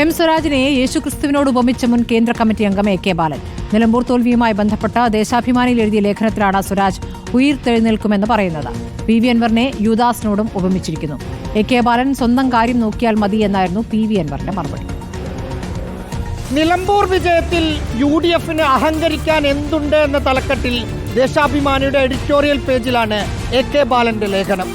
M സ്വരാജിനെ യേശുക്രിസ്തുവിനോട് ഉപമിച്ച മുൻ കേന്ദ്ര committee അംഗം എ കെ ബാലൻ. നിലമ്പൂർ തോൽവിയുമായി ബന്ധപ്പെട്ട ദേശാഭിമാനിയിൽ എഴുതിയ ലേഖനത്തിലാണ് സ്വരാജ് ഉയർത്തെഴുന്നേൽക്കുമെന്ന് പറയുന്നത്. പി വി അൻവറിനെ യുദാസിനോടും ഉപമിച്ചിരിക്കുന്നു. എ കെ ബാലൻ സ്വന്തം കാര്യം നോക്കിയാൽ മതി എന്നായിരുന്നു പി വി അൻവറിന്റെ മറുപടി. നിലമ്പൂർ വിജയത്തിൽ യു ഡി എഫിന് അഹങ്കരിക്കാൻ എന്തുണ്ട് എന്ന തലക്കെട്ടിൽ ദേശാഭിമാനിയുടെ എഡിറ്റോറിയൽ പേജിലാണ് എ കെ ബാലന്റെ ലേഖനം.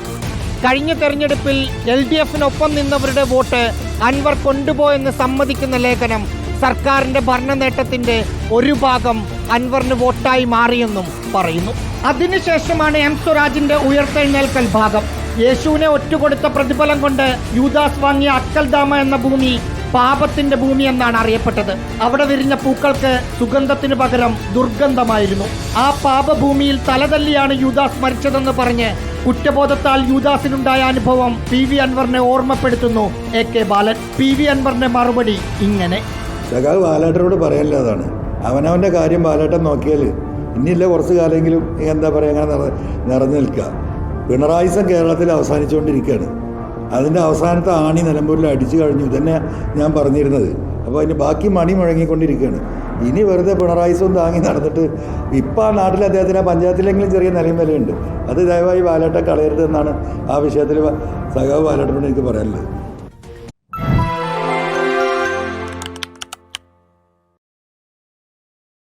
കഴിഞ്ഞ തെരഞ്ഞെടുപ്പിൽ എൽ ഡി എഫിനൊപ്പം നിന്നവരുടെ വോട്ട് അൻവർ കൊണ്ടുപോയെന്ന് സമ്മതിക്കുന്ന ലേഖനം സർക്കാരിന്റെ ഭരണ നേട്ടത്തിന്റെ ഒരു ഭാഗം അൻവറിന് വോട്ടായി മാറിയെന്നും പറയുന്നു. അതിനുശേഷമാണ് എം സ്വരാജിന്റെ ഉയർത്തെഴുന്നേൽക്കൽ ഭാഗം. യേശുവിനെ ഒറ്റുകൊടുത്ത പ്രതിഫലം കൊണ്ട് യൂദാസ് വാങ്ങിയ അക്കൽദാമ എന്ന ഭൂമി പാപത്തിന്റെ ഭൂമി എന്നാണ് അറിയപ്പെട്ടത്. അവിടെ വിരിഞ്ഞ പൂക്കൾക്ക് സുഗന്ധത്തിനു പകരം ദുർഗന്ധമായിരുന്നു. ആ പാപഭൂമിയിൽ തലതല്ലിയാണ് യൂദാസ് മരിച്ചതെന്ന് പറഞ്ഞ് കുറ്റബോധത്താൽ യൂദാസിനുണ്ടായ അനുഭവം പി വി അൻവറിനെ ഓർമ്മപ്പെടുത്തുന്നു. A K Balan P V അൻവറിന്റെ മറുപടി ഇങ്ങനെ. ബാലേട്ടനോട് പറയാനില്ല അതാണ്. അവനവന്റെ കാര്യം ബാലേട്ടൻ നോക്കിയാൽ ഇനിയില്ല കുറച്ച് കാലമെങ്കിലും എന്താ പറയുക നിറഞ്ഞു നിൽക്കുക. പിണറായിസം കേരളത്തിൽ അവസാനിച്ചുകൊണ്ടിരിക്കുകയാണ്. അതിന്റെ അവസാനത്തെ ആണി നിലമ്പൂരിൽ അടിച്ചു കഴിഞ്ഞു. ഇതന്നെ ഞാൻ പറഞ്ഞിരുന്നത്. അപ്പോൾ അതിന് ബാക്കി മണി മുഴങ്ങിക്കൊണ്ടിരിക്കുകയാണ്. ഇനി വെറുതെ പിണറായി പിണറായിസം താങ്ങി നടന്നിട്ട് ഇപ്പോൾ ആ നാട്ടിൽ അദ്ദേഹത്തിന് ആ പഞ്ചായത്തിലെങ്കിലും ചെറിയ നിലയും വിലയുണ്ട്. അത് ദയവായി കളയരുത് എന്നാണ് ആ വിഷയത്തിൽ സഖാവ് ബാലേട്ടനോട് എനിക്ക് പറയാനുള്ളത്.